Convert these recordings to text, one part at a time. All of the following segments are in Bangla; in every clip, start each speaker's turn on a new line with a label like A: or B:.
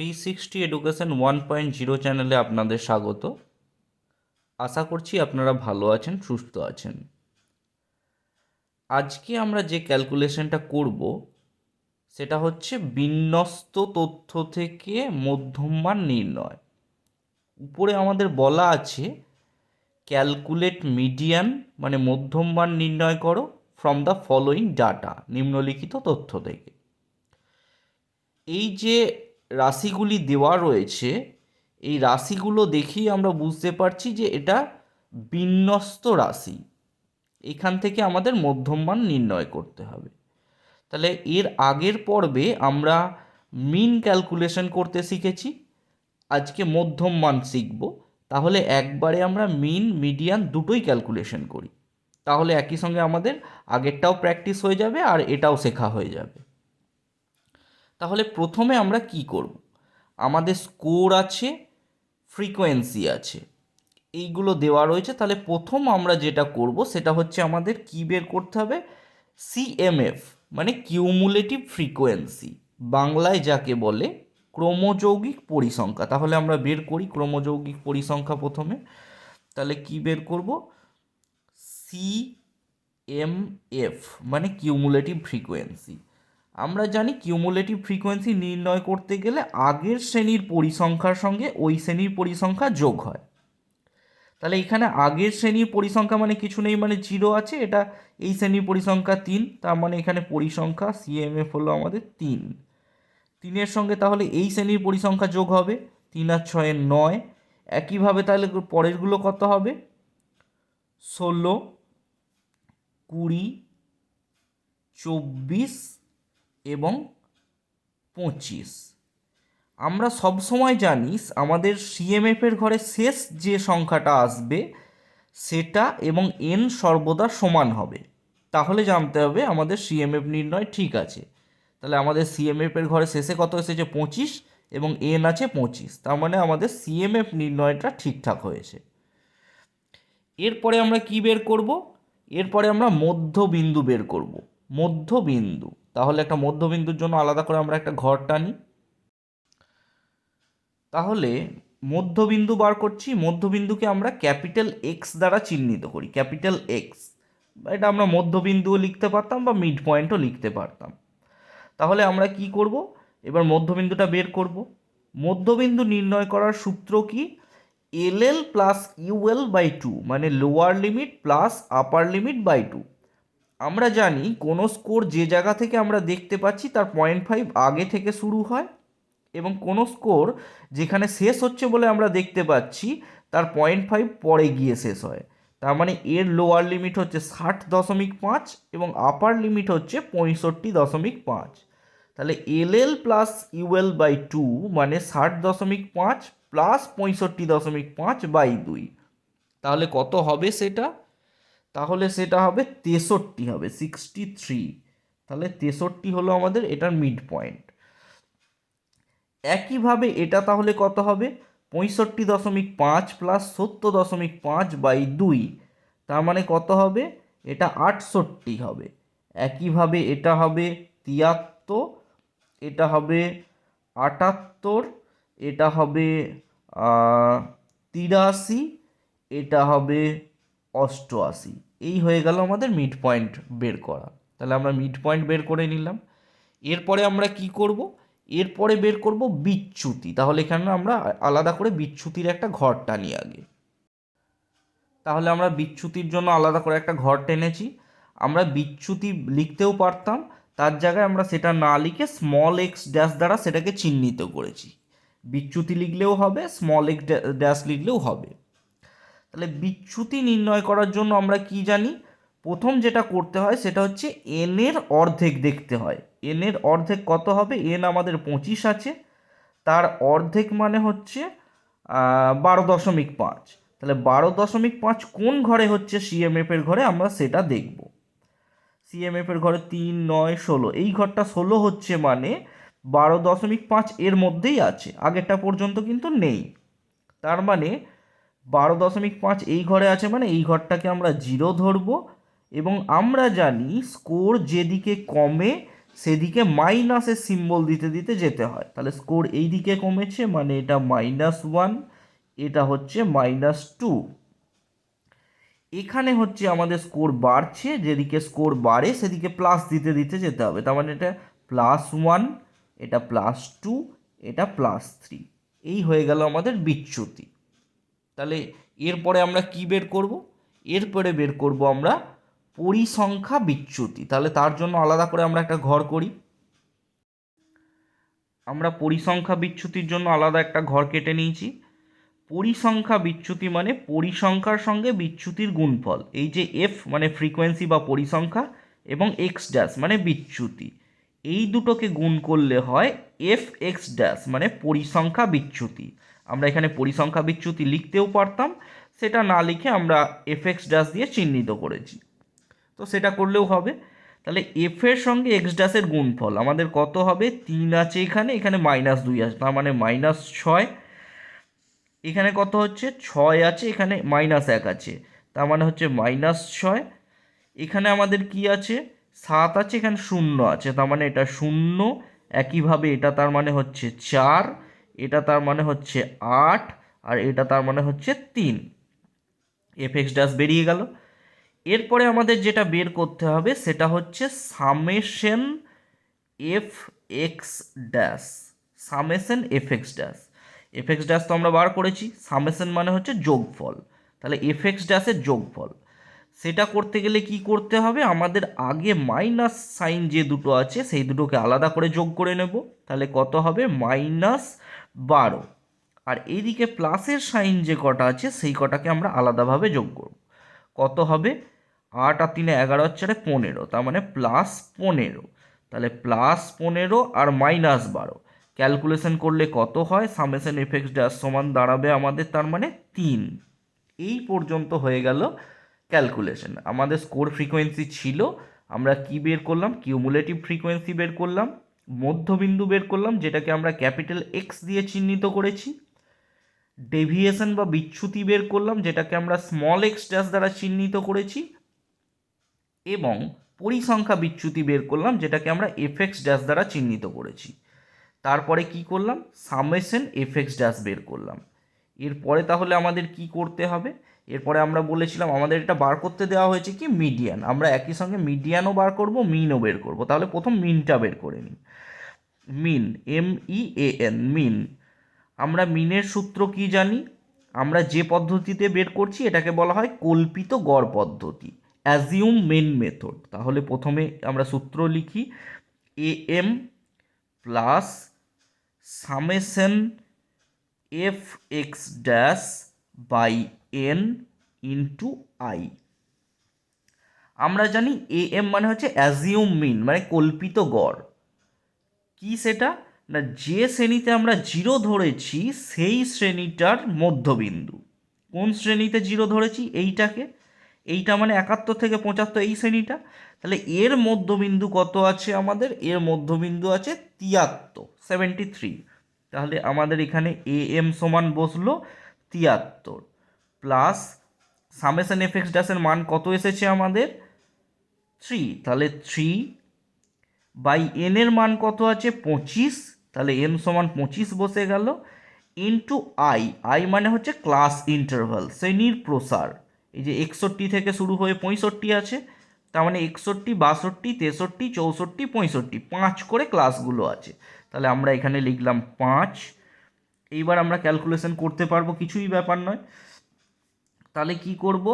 A: Three sixty education one point zero চ্যানেলে আপনাদের স্বাগত। আশা করছি আপনারা ভালো আছেন, সুস্থ আছেন। আজকে আমরা যে ক্যালকুলেশনটা করব, সেটা হচ্ছে বিন্যস্ত তথ্য থেকে মধ্যমান নির্ণয়। উপরে আমাদের বলা আছে ক্যালকুলেট মিডিয়ান মানে মধ্যমান নির্ণয় করো ফ্রম দ্য ফলোয়িং ডাটা নিম্নলিখিত তথ্য থেকে। এই যে রাশিগুলি দেওয়া রয়েছে, এই রাশিগুলো দেখেই আমরা বুঝতে পারছি যে এটা বিন্যস্ত রাশি। এখান থেকে আমাদের মধ্যমান নির্ণয় করতে হবে। তাহলে এর আগের পর্বে আমরা মিন ক্যালকুলেশন করতে শিখেছি, আজকে মধ্যম মান শিখব। তাহলে একবারে আমরা মিন, মিডিয়ান দুটোই ক্যালকুলেশন করি। তাহলে একই সঙ্গে আমাদের আগেরটাও প্র্যাকটিস হয়ে যাবে আর এটাও শেখা হয়ে যাবে। তাহলে প্রথমে আমরা কি করব? আমাদের স্কোর আছে ফ্রিকোয়েন্সি আছে। এইগুলো দেওয়া রয়েছে, তাহলে প্রথম আমরা যেটা করব সেটা হচ্ছে আমাদের কি বের করতে হবে? সিএমএফ মানে কিউমুলেটিভ ফ্রিকোয়েন্সি বাংলায় যাকে বলে ক্রমযৌগিক পরিসংখ্যা। তাহলে আমরা বের করি ক্রমযৌগিক পরিসংখ্যা প্রথমে। তাহলে কি বের করব? সি এম এফ মানে কিউমুলেটিভ ফ্রিকোয়েন্সি আমরা জানি কিউমুলেটিভ ফ্রিকোয়েন্সি নির্ণয় করতে গেলে আগের শ্রেণির পরিসংখ্যার সঙ্গে ওই শ্রেণির পরিসংখ্যা যোগ হয়। তাহলে এখানে আগের শ্রেণির পরিসংখ্যা মানে কিছু নেই মানে জিরো আছে, এটা এই শ্রেণির পরিসংখ্যা তিন, তার মানে এখানে পরিসংখ্যা সিএমএফ হলো আমাদের তিন। তিনের সঙ্গে তাহলে এই শ্রেণির পরিসংখ্যা যোগ হবে, তিন আর ছয়ে নয়। একইভাবে তাহলে পরেরগুলো কত হবে? ষোলো, কুড়ি, চব্বিশ এবং পঁচিশ। আমরা সব সময় জানি আমাদের সিএমএফের ঘরে শেষ যে সংখ্যাটা আসবে, সেটা এবং এন সর্বদা সমান হবে। তাহলে জানতে হবে আমাদের সিএমএফ নির্ণয় ঠিক আছে। তাহলে আমাদের সিএমএফের ঘরে শেষে কত এসেছে? পঁচিশ এবং এন আছে পঁচিশ। তার মানে আমাদের সিএমএফ নির্ণয়টা ঠিকঠাক হয়েছে। এরপরে আমরা কি বের করব? এরপরে আমরা মধ্যবিন্দু বের করব। মধ্যবিন্দু। তাহলে একটা মধ্যবিন্দুর জন্য আলাদা করে আমরা একটা ঘর টানি। তাহলে মধ্যবিন্দু বার করছি, মধ্যবিন্দুকে আমরা ক্যাপিটাল এক্স দ্বারা চিহ্নিত করি, ক্যাপিটাল এক্স এটা আমরা মধ্যবিন্দুও লিখতে পারতাম বা মিড পয়েন্টও লিখতে পারতাম। তাহলে আমরা কি করব? এবার মধ্যবিন্দুটা বের করব। মধ্যবিন্দু নির্ণয় করার সূত্র কি? L L plus UL by two মানে lower limit plus upper limit by two আমরা জানি কোনো স্কোর যে জায়গা থেকে আমরা দেখতে পাচ্ছি তার পয়েন্ট ফাইভ আগে থেকে শুরু হয় এবং কোনো স্কোর যেখানে শেষ হচ্ছে বলে আমরা দেখতে পাচ্ছি তার পয়েন্ট ফাইভ পরে গিয়ে শেষ হয়। তার মানে এর লোয়ার লিমিট হচ্ছে ষাট দশমিক পাঁচ এবং আপার লিমিট হচ্ছে পঁয়ষট্টি দশমিক পাঁচ। তাহলে L L plus UL by two মানে ষাট দশমিক পাঁচ প্লাস পঁয়ষট্টি দশমিক পাঁচ বাই দুই। তাহলে কত হবে সেটা? তাহলে সেটা হবে তেষট্টি হবে সিক্সটি থ্রি তাহলে তেষট্টি হলো আমাদের এটার মিড পয়েন্ট একইভাবে এটা তাহলে কত হবে? পঁয়ষট্টি দশমিক পাঁচ প্লাস সত্তর দশমিক পাঁচ বাই দুই। তার মানে কত হবে? এটা আটষট্টি হবে। একইভাবে এটা হবে তিয়াত্তর, এটা হবে আটাত্তর, এটা হবে তিরাশি, এটা হবে অষ্টআশি। এই হয়ে গেল আমাদের মিড পয়েন্ট বের করা। তাহলে আমরা মিড পয়েন্ট বের করে নিলাম। এরপরে আমরা কি করব? এরপরে বের করব বিচ্যুতি। তাহলে এখানে আমরা আলাদা করে বিচ্যুতির একটা ঘর টানি আগে। তাহলে আমরা বিচ্যুতির জন্য আলাদা করে একটা ঘর টেনেছি। আমরা বিচ্যুতি লিখতেও পারতাম। তার জায়গায় আমরা সেটা না লিখে স্মল এক্স ড্যাশ দ্বারা সেটাকে চিহ্নিত করেছি। বিচ্যুতি লিখলেও হবে স্মল এক্স ড্যাশ লিখলেও হবে। তাহলে বিচ্যুতি নির্ণয় করার জন্য আমরা কি জানি? প্রথম যেটা করতে হয় সেটা হচ্ছে এনের অর্ধেক দেখতে হয়। এনের অর্ধেক কত হবে? এন আমাদের পঁচিশ আছে। তার অর্ধেক মানে হচ্ছে বারো দশমিক পাঁচ। তাহলে বারো দশমিক পাঁচ কোন ঘরে হচ্ছে? সিএমএফের ঘরে আমরা সেটা দেখব। সিএমএফের ঘরে তিন, নয়, ষোলো। এই ঘরটা ষোলো হচ্ছে মানে বারো দশমিক পাঁচ এর মধ্যেই আছে। আগেরটা পর্যন্ত কিন্তু নেই। তার মানে বারো দশমিক পাঁচ এই ঘরে আছে মানে এই ঘরটাকে আমরা জিরো ধরবো এবং আমরা জানি স্কোর যেদিকে কমে সেদিকে মাইনাসের সিম্বল দিতে দিতে যেতে হয়। তাহলে স্কোর এই দিকে কমেছে মানে এটা মাইনাস ওয়ান এটা হচ্ছে মাইনাস টু এখানে হচ্ছে আমাদের স্কোর বাড়ছে, যেদিকে স্কোর বাড়ে সেদিকে প্লাস দিতে দিতে যেতে হবে। তার মানে এটা প্লাস ওয়ান এটা প্লাস টু এটা প্লাস থ্রি এই হয়ে গেল আমাদের বিচ্যুতি। তাহলে এরপরে আমরা কি বের করব? এরপরে বের করব আমরা পরিসংখ্যা বিচ্যুতি। তাহলে তার জন্য আলাদা করে আমরা একটা ঘর করি। আমরা পরিসংখ্যা বিচ্যুতির জন্য আলাদা একটা ঘর কেটে নিয়েছি। পরিসংখ্যা বিচ্যুতি মানে পরিসংখ্যার সঙ্গে বিচ্যুতির গুণফল। এই যে এফ মানে ফ্রিকোয়েন্সি বা পরিসংখ্যা এবং এক্স ড্যাশ মানে বিচ্যুতি। এই দুটোকে গুণ করলে হয় এফ এক্স ড্যাশ মানে পরিসংখ্যা বিচ্যুতি। আমরা এখানে পরিসংখ্যা বিচ্যুতি লিখতেও পারতাম, সেটা না লিখে আমরা এফএক্স ড্যাশ দিয়ে চিহ্নিত করেছি। তো সেটা করলেও হবে। তাহলে এফ এর সঙ্গে এক্স ড্যাশের গুণফল, আমাদের কত হবে? তিন আছে এখানে এখানে মাইনাস দুই আছে, তার মানে মাইনাস ছয়। এখানে কত হচ্ছে? ছয় আছে, এখানে মাইনাস এক আছে, তার মানে হচ্ছে মাইনাস ছয়। এখানে আমাদের কি আছে? সাত আছে, এখানে শূন্য আছে, তার মানে এটা শূন্য। একইভাবে এটা তার মানে হচ্ছে চার। এটা তার মানে হচ্ছে আট আর এটা তার মানে হচ্ছে তিন। এফ এক্স ড্যাশ বেরিয়ে গেল। এরপরে আমাদের যেটা বের করতে হবে সেটা হচ্ছে summation f x dash summation f x dash f x dash তো আমরা বার করেছি। সামেশন মানে হচ্ছে যোগফল। তাহলে এফ এক্স ড্যাশের যোগফল। সেটা করতে গেলে কি করতে হবে? আমাদের আগে মাইনাস সাইন যে দুটো আছে, সেই দুটোকে আলাদা করে যোগ করে নেব। তাহলে কত হবে? মাইনাস বারো। আর এইদিকে প্লাসের সাইন যে কটা আছে, সেই কটাকে আমরা আলাদাভাবে যোগ করব। কত হবে? আট আর তিনে এগারো চারে পনেরো, তার মানে প্লাস পনেরো। তাহলে প্লাস পনেরো আর মাইনাস বারো। ক্যালকুলেশন করলে কত হয়? সামেশন এফেক্স ড্যাশ সমান দাঁড়াবে আমাদের, তার মানে তিন। এই পর্যন্ত হয়ে গেল ক্যালকুলেশন আমাদের স্কোর ফ্রিকোয়েন্সি ছিল, আমরা কি বের করলাম? কিউমুলেটিভ ফ্রিকোয়েন্সি বের করলাম, মধ্যবিন্দু বের করলাম, যেটাকে আমরা ক্যাপিটাল এক্স দিয়ে চিহ্নিত করেছি। ডেভিয়েশন বা বিচ্যুতি বের করলাম, যেটাকে আমরা স্মল এক্স ড্যাশ দ্বারা চিহ্নিত করেছি। এবং পরিসংখ্যা বিচ্যুতি বের করলাম, যেটাকে আমরা এফএক্স ড্যাশ দ্বারা চিহ্নিত করেছি। তারপরে কি করলাম? সামেশন এফএক্স ড্যাশ বের করলাম। এরপরে তাহলে আমাদের কি করতে হবে? এরপরে আমরা বলেছিলাম আমাদের এটা বার করতে দেওয়া হয়েছে কি মিডিয়ান আমরা একই সঙ্গে মিডিয়ানও বার করব মিনও বের করব। তাহলে প্রথম মিনটা বের করে নিই। মিন এম ই এ এন মিন আমরা মিনের সূত্র কি জানি? আমরা যে পদ্ধতিতে বের করছি এটাকে বলা হয় কল্পিত গড় পদ্ধতি অ্যাজিউম মেন মেথড তাহলে প্রথমে আমরা সূত্র লিখি A M plus summation f x dash by n into i আমরা জানি এ এম মানে হচ্ছে অ্যাজিউম মিন মানে কল্পিত গড়। কি সেটা? না, যে শ্রেণীতে আমরা জিরো ধরেছি, সেই শ্রেণীটার মধ্যবিন্দু। কোন শ্রেণীতে জিরো ধরেছি? এইটাকে। এইটা মানে একাত্তর থেকে পঁচাত্তর, এই শ্রেণীটা। তাহলে এর মধ্যবিন্দু কত আছে আমাদের? এর মধ্যবিন্দু আছে তিয়াত্তর সেভেন্টি থ্রি তাহলে আমাদের এখানে এ এম সমান বসল তিয়াত্তর। প্লাস সামেশন এফেক্স ড্যাশের মান কত এসেছে আমাদের? থ্রি। তাহলে থ্রি বাই এন এর মান কত আছে? পঁচিশ। তাহলে এন সমান পঁচিশ বসে গেল ইন্টু আই। আই মানে হচ্ছে ক্লাস ইন্টারভাল, শ্রেণির প্রসার। এই যে একষট্টি থেকে শুরু হয়ে পঁয়ষট্টি আছে, তার মানে একষট্টি, বাষট্টি, তেষট্টি, চৌষট্টি, পঁয়ষট্টি, পাঁচ করে ক্লাসগুলো আছে। তাহলে আমরা এখানে লিখলাম পাঁচ। এইবার আমরা ক্যালকুলেশন করতে পারব, কিছুই ব্যাপার নয়। তাহলে কি করব?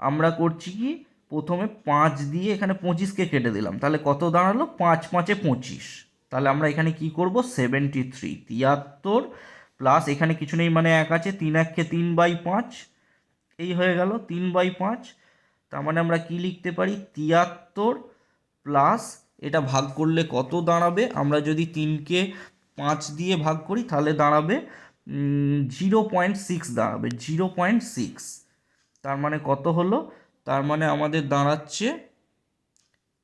A: আমরা করছি কি? প্রথমে পাঁচ দিয়ে এখানে পঁচিশকে কেটে দিলাম। তাহলে কত দাঁড়াল? পাঁচ পাঁচে পঁচিশ। তাহলে আমরা এখানে কি করব? সেভেন্টি থ্রি তিয়াত্তর প্লাস এখানে কিছু নেই মানে এক আছে। তিন এককে তিন বাই পাঁচ। এই হয়ে গেল তিন বাই পাঁচ। তার মানে আমরা কি লিখতে পারি? তিয়াত্তর প্লাস এটা ভাগ করলে কত দাঁড়াবে? আমরা যদি তিনকে পাঁচ দিয়ে ভাগ করি, তাহলে দাঁড়াবে জিরো পয়েন্ট সিক্স দাঁড়াবে জিরো পয়েন্ট সিক্স তার মানে কত হলো? তার মানে আমাদের দাঁড়াচ্ছে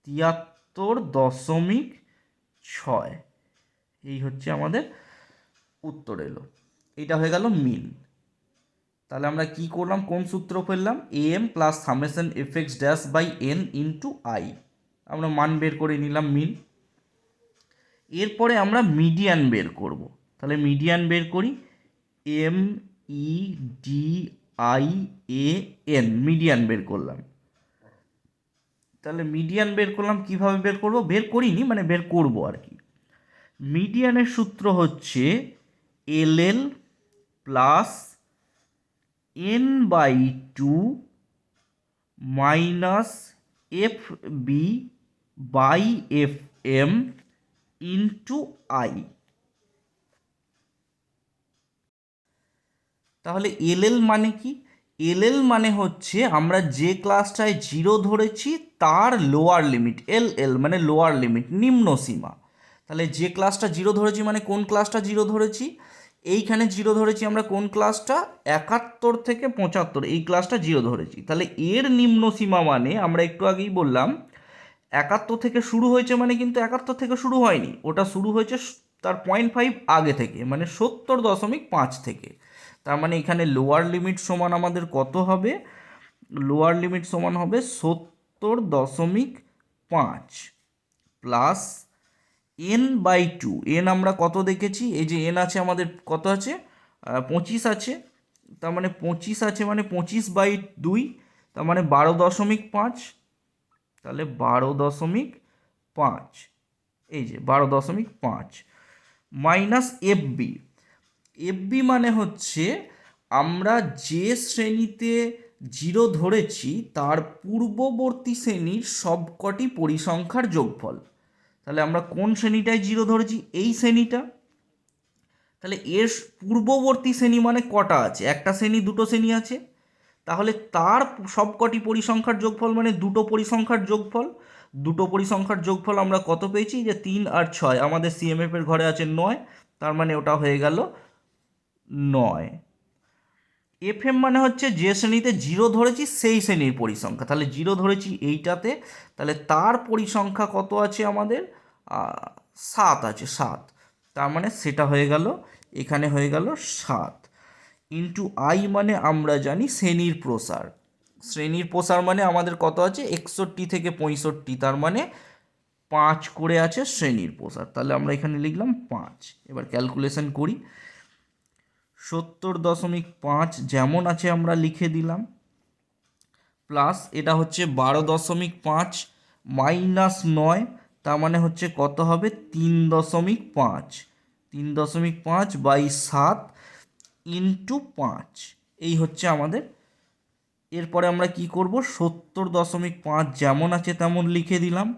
A: তিয়াত্তর দশমিক ছয়। এই হচ্ছে আমাদের উত্তর এলো। এটা হয়ে গেল মিন তাহলে আমরা কি করলাম? কোন সূত্র ফেললাম? A M plus summation f x dash by n into i. আমরা মান বের করে নিলাম মিন এরপরে আমরা মিডিয়ান বের করব। তাহলে মিডিয়ান বের করি। M E D I A N median বের করলাম। তাহলে মিডিয়ান বের করলাম, কীভাবে বের করব? বের করিনি মানে বের করব আর কি। মিডিয়ানের সূত্র হচ্ছে L L plus n by two minus f b by f m into i তাহলে এলএল মানে কি? এলএল মানে হচ্ছে আমরা যে ক্লাসটায় জিরো ধরেছি তার লোয়ার লিমিট এল এল মানে লোয়ার লিমিট নিম্ন সীমা। তাহলে যে ক্লাসটা জিরো ধরেছি মানে কোন ক্লাসটা জিরো ধরেছি? এইখানে জিরো ধরেছি আমরা কোন ক্লাসটা একাত্তর থেকে পঁচাত্তর, এই ক্লাসটা জিরো ধরেছি। তাহলে এর নিম্ন সীমা মানে আমরা একটু আগেই বললাম, একাত্তর থেকে শুরু হয়েছে মানে কিন্তু একাত্তর থেকে শুরু হয়নি। ওটা শুরু হয়েছে তার পয়েন্ট ফাইভ আগে থেকে মানে সত্তর দশমিক পাঁচ থেকে। তার মানে এখানে লোয়ার লিমিট সমান আমাদের কত হবে? লোয়ার লিমিট সমান হবে সত্তর দশমিক পাঁচ plus n by two n আমরা কত দেখেছি? এই যে এন আছে আমাদের কত আছে? পঁচিশ আছে। তার মানে পঁচিশ আছে মানে পঁচিশ বাই দুই, তার মানে বারো দশমিক পাঁচ। তাহলে বারো দশমিক পাঁচ। এই যে বারো দশমিক পাঁচ। মাইনাস এফবি এফবি মানে হচ্ছে আমরা যে শ্রেণীতে জিরো ধরেছি, তার পূর্ববর্তী শ্রেণির সবকটি পরিসংখ্যার যোগফল। তাহলে আমরা কোন শ্রেণীটায় জিরো ধরেছি? এই শ্রেণীটা। তাহলে এর পূর্ববর্তী শ্রেণি মানে কটা আছে? একটা শ্রেণি, দুটো শ্রেণি আছে। তাহলে তার সবকটি পরিসংখ্যার যোগফল মানে দুটো পরিসংখ্যার যোগফল। দুটো পরিসংখ্যার যোগফল আমরা কত পেয়েছি? যে তিন আর ছয়। আমাদের সিএমএফ এর ঘরে আছে নয়। তার মানে ওটা হয়ে গেল নয়। এফ এম মানে হচ্ছে যে শ্রেণীতে জিরো ধরেছি, সেই শ্রেণির পরিসংখ্যা। তাহলে জিরো ধরেছি এইটাতে, তাহলে তার পরিসংখ্যা কত আছে আমাদের? সাত আছে, সাত। তার মানে সেটা হয়ে গেল, এখানে হয়ে গেল সাত। ইন্টু আই মানে আমরা জানি শ্রেণির প্রসার। শ্রেণির প্রসার মানে আমাদের কত আছে? একষট্টি থেকে পঁয়ষট্টি, তার মানে পাঁচ করে আছে শ্রেণির প্রসার। তাহলে আমরা এখানে লিখলাম পাঁচ। এবার ক্যালকুলেশন করি। সত্তর দশমিক পাঁচ যেমন আছে আমরা লিখে দিলাম, প্লাস এটা হচ্ছে বারো দশমিক পাঁচ মাইনাস নয়, তার মানে হচ্ছে কত হবে? তিন দশমিক পাঁচ। তিন দশমিক পাঁচ বাই সাত ইন্টু পাঁচ। এই হচ্ছে আমাদের। এরপরে আমরা কি করব? সত্তর দশমিক পাঁচ যেমন আছে তেমন লিখে দিলাম।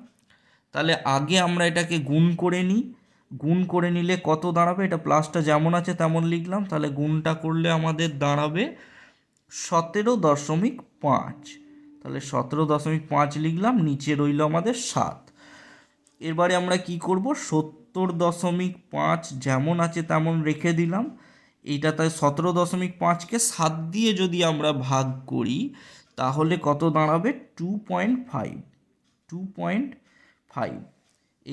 A: তাহলে আগে আমরা এটাকে গুণ করে নিই। গুণ করে নিলে কত দাঁড়াবে? এটা প্লাসটা যেমন আছে তেমন লিখলাম। তাহলে গুণটা করলে আমাদের দাঁড়াবে সতেরো দশমিক পাঁচ। তাহলে সতেরো দশমিক পাঁচ লিখলাম, নিচে রইল আমাদের সাত। এবারে আমরা কি করব? সত্তর দশমিক পাঁচ যেমন আছে তেমন রেখে দিলাম। এইটা তাই সতেরো দশমিক পাঁচকে সাত দিয়ে যদি আমরা ভাগ করি, তাহলে কত দাঁড়াবে? Two point five two point five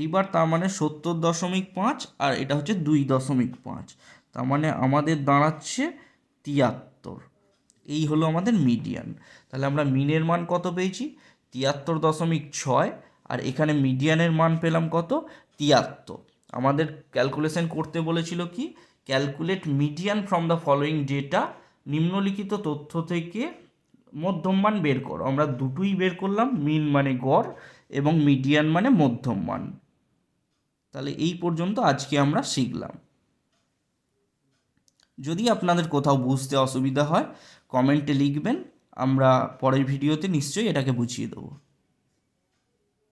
A: এইবার তার মানে সত্তর দশমিক পাঁচ আর এটা হচ্ছে দুই দশমিক পাঁচ। তার মানে আমাদের দাঁড়াচ্ছে তিয়াত্তর। এই হলো আমাদের মিডিয়ান তাহলে আমরা মিনের মান কত পেয়েছি? তিয়াত্তর দশমিক ছয় আর এখানে মিডিয়ানের মান পেলাম কত? তিয়াত্তর। আমাদের ক্যালকুলেশন করতে বলেছিল কি? Calculate median from the following data নিম্নলিখিত তথ্য থেকে মধ্যম মান বের করো। আমরা দুটোই বের করলাম, মিন মানে গড় এবং মিডিয়ান মানে মধ্যম মান। তাহলে এই পর্যন্ত আজকে আমরা শিখলাম। যদি আপনাদের কোথাও বুঝতে অসুবিধা হয় কমেন্টে লিখবেন, আমরা পরের ভিডিওতে নিশ্চয়ই এটাকে বুঝিয়ে দেবো।